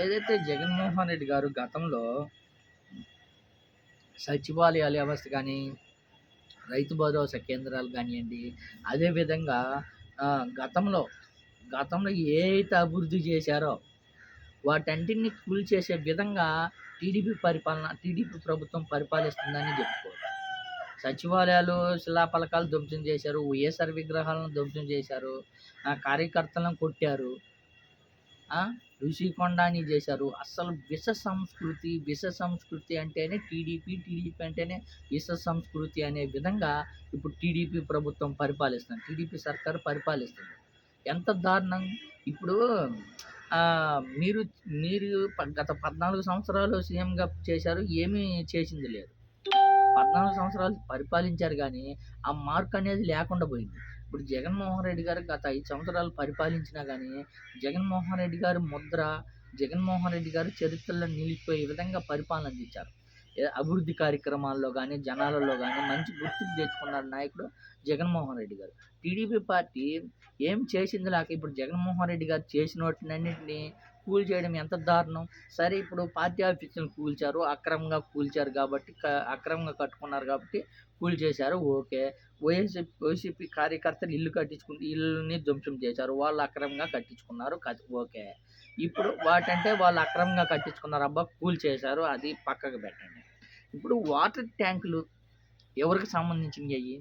ఏదైతే జగన్మోహన్ రెడ్డి గారు గతంలో సచివాలయాల వ్యవస్థ కానీ రైతు భరోసా కేంద్రాలు కానివ్వండి అదేవిధంగా గతంలో గతంలో ఏ అయితే అభివృద్ధి చేశారో వాటన్నిటిని కూల్చేసే విధంగా టీడీపీ పరిపాలన టీడీపీ ప్రభుత్వం పరిపాలిస్తుందని చెప్పుకోవచ్చు. సచివాలయాలు శిలాఫలకాలు ధ్వంసం చేశారు వైఎస్ఆర్ విగ్రహాలను ధ్వంసం చేశారు ఆ కార్యకర్తలను కొట్టారు ఆ, అని చేశారు. అసలు విష సంస్కృతి విష సంస్కృతి అంటేనే టీడీపీ టీడీపీ అంటేనే విష సంస్కృతి అనే విధంగా ఇప్పుడు టీడీపీ ప్రభుత్వం పరిపాలిస్తుంది. టీడీపీ సర్కారు పరిపాలిస్తుంది. ఎంత దారుణం! ఇప్పుడు మీరు మీరు గత పద్నాలుగు సంవత్సరాలు సీఎంగా చేశారు ఏమీ చేసింది లేదు. పద్నాలుగు సంవత్సరాలు పరిపాలించారు కానీ ఆ మార్క్ అనేది లేకుండా పోయింది. ఇప్పుడు జగన్మోహన్ రెడ్డి గారు గత ఐదు సంవత్సరాలు పరిపాలించినా కానీ జగన్మోహన్ రెడ్డి గారి ముద్ర జగన్మోహన్ రెడ్డి గారు చరిత్రలో నిలిచిపోయే విధంగా పరిపాలన అందించారు అభివృద్ధి కార్యక్రమాల్లో కానీ జనాలలో కానీ మంచి గుర్తింపు తెచ్చుకున్నారు నాయకుడు జగన్మోహన్ రెడ్డి గారు. టీడీపీ పార్టీ ఏం చేసింది లేక ఇప్పుడు జగన్మోహన్ రెడ్డి గారు చేసిన వాటినన్నింటినీ కూల్ చేయడం ఎంత దారుణం? సరే ఇప్పుడు పార్టీ ఆఫీసులను కూల్చారు అక్రమంగా కూల్చారు కాబట్టి క- అక్రమంగా కట్టుకున్నారు కాబట్టి కూల్ చేశారు ఓకే. వైఎస్పీ వైసీపీ కార్యకర్తలు ఇల్లు కట్టించుకుంటే ఇల్లుని ధ్వంసం చేశారు వాళ్ళు అక్రమంగా కట్టించుకున్నారు ఓకే. ఇప్పుడు వాటంటే వాళ్ళు అక్రమంగా కట్టించుకున్నారు అబ్బా కూల్ చేశారు అది పక్కకు పెట్టండి. ఇప్పుడు వాటర్ ట్యాంకులు ఎవరికి సంబంధించినవి అయ్యి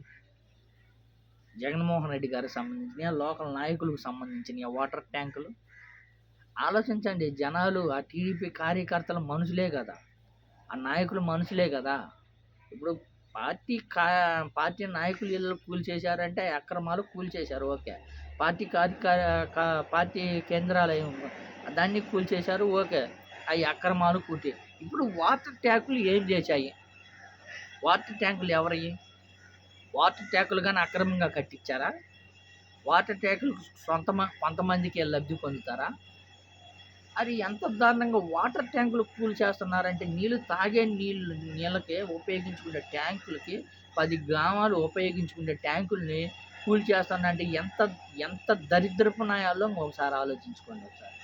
జగన్మోహన్ రెడ్డి గారికి సంబంధించినవి లోకల్ నాయకులకు సంబంధించినవి వాటర్ ట్యాంకులు? ఆలోచించండి జనాలు ఆ టీడీపీ కార్యకర్తల మనుషులే కదా. ఆ నాయకులు మనుషులే కదా. ఇప్పుడు పార్టీ కా పార్టీ నాయకులు ఇళ్ళు కూల్ చేశారంటే అక్రమాలు కూల్చేశారు ఓకే. పార్టీ కార్య పార్టీ కేంద్రాలయం దాన్ని కూల్చేశారు ఓకే. అవి అక్రమాలు కూటి ఇప్పుడు వాటర్ ట్యాంకులు ఏం చేశాయి? వాటర్ ట్యాంకులు ఎవరయ్యి? వాటర్ ట్యాంకులు కానీ అక్రమంగా కట్టించారా? వాటర్ ట్యాంకులు సొంత కొంతమందికి లబ్ధి పొందుతారా? అది ఎంత దారుణంగా వాటర్ ట్యాంకులు కూల్ చేస్తున్నారంటే నీళ్ళు తాగే నీళ్ళు నీళ్ళకే ఉపయోగించుకునే ట్యాంకులకి పది గ్రామాలు ఉపయోగించుకునే ట్యాంకుల్ని కూల్ చేస్తున్నారంటే ఎంత ఎంత దరిద్రపు నాయాలో ఒకసారి ఆలోచించుకోండి ఒకసారి.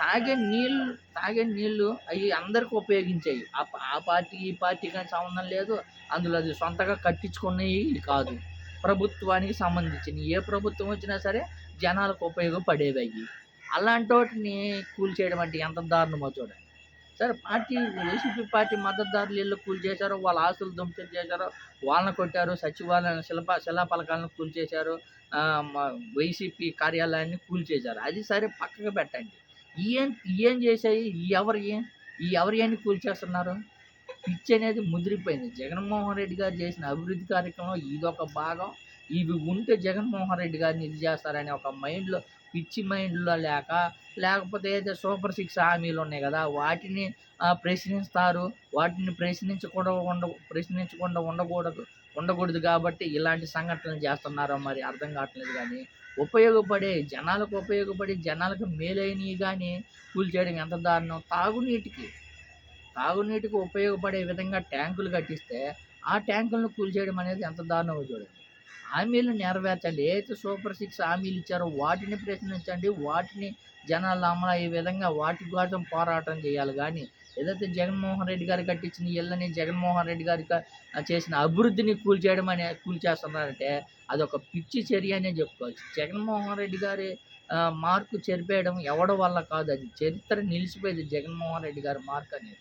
తాగే నీళ్ళు తాగే నీళ్ళు అవి అందరికి ఉపయోగించాయి ఆ పార్టీ ఈ పార్టీ కానీ సంబంధం లేదు. అందులో అది సొంతగా కట్టించుకునేవి కాదు. ప్రభుత్వానికి సంబంధించినవి. ఏ ప్రభుత్వం వచ్చినా సరే జనాలకు ఉపయోగపడేవి అవి అలాంటి వాటిని కూల్ చేయడం అంటే ఎంత దారుణమో చూడండి. సరే పార్టీ వైసీపీ పార్టీ మద్దతుదారులు ఇల్లు కూల్ చేశారు వాళ్ళ ఆస్తులు ధ్వంసం చేశారు వాళ్ళని కొట్టారు సచివాలయం శిల్ప శిలాపలకాలను కూల్ చేశారు వైసీపీ కార్యాలయాన్ని కూల్ చేశారు అది సరే పక్కకు పెట్టండి. ఏం ఏం చేశాయి? ఈ ఎవరు ఏం? ఈ ఎవరు ఏం కూల్ చేస్తున్నారు పిచ్చి అనేది ముదిరిపోయింది. జగన్మోహన్ రెడ్డి గారు చేసిన అభివృద్ధి కార్యక్రమం ఇదొక భాగం. ఇవి ఉంటే జగన్మోహన్ రెడ్డి గారిని ఇది చేస్తారని ఒక మైండ్లో పిచ్చి మైండ్లో లేక లేకపోతే ఏదైతే సూపర్ సిక్స్ హామీలు ఉన్నాయి కదా వాటిని ప్రశ్నిస్తారు. వాటిని ప్రశ్నించకుండా ఉండ ప్రశ్నించకుండా ఉండకూడదు ఉండకూడదు కాబట్టి ఇలాంటి సంఘటనలు చేస్తున్నారో మరి అర్థం కావట్లేదు కానీ ఉపయోగపడే జనాలకు ఉపయోగపడే జనాలకు మేలైనవి కానీ కూల్ చేయడం ఎంత దారుణం? తాగునీటికి. తాగునీటికి ఉపయోగపడే విధంగా ట్యాంకులు కట్టిస్తే ఆ ట్యాంకులను కూల్ చేయడం అనేది ఎంత దారుణమో చూడండి. హామీలు నెరవేర్చండి. ఏదైతే సూపర్ సిక్స్ హామీలు ఇచ్చారో వాటిని ప్రశ్నించండి. వాటిని జనాలు అమలు అయ్యే విధంగా వాటి కోసం పోరాటం చేయాలి. కానీ ఏదైతే జగన్మోహన్ రెడ్డి గారు కట్టించిన ఇళ్ళని జగన్మోహన్ రెడ్డి గారి చేసిన అభివృద్ధిని కూల్చేయడం అనే కూల్చేస్తున్నారంటే అదొక పిచ్చి చర్య అనే చెప్పుకోవచ్చు. జగన్మోహన్ రెడ్డి గారి మార్కు చెరిపేయడం ఎవడ వల్ల కాదు. అది చరిత్ర నిలిచిపోయేది జగన్మోహన్ రెడ్డి గారి మార్క్ అనేది.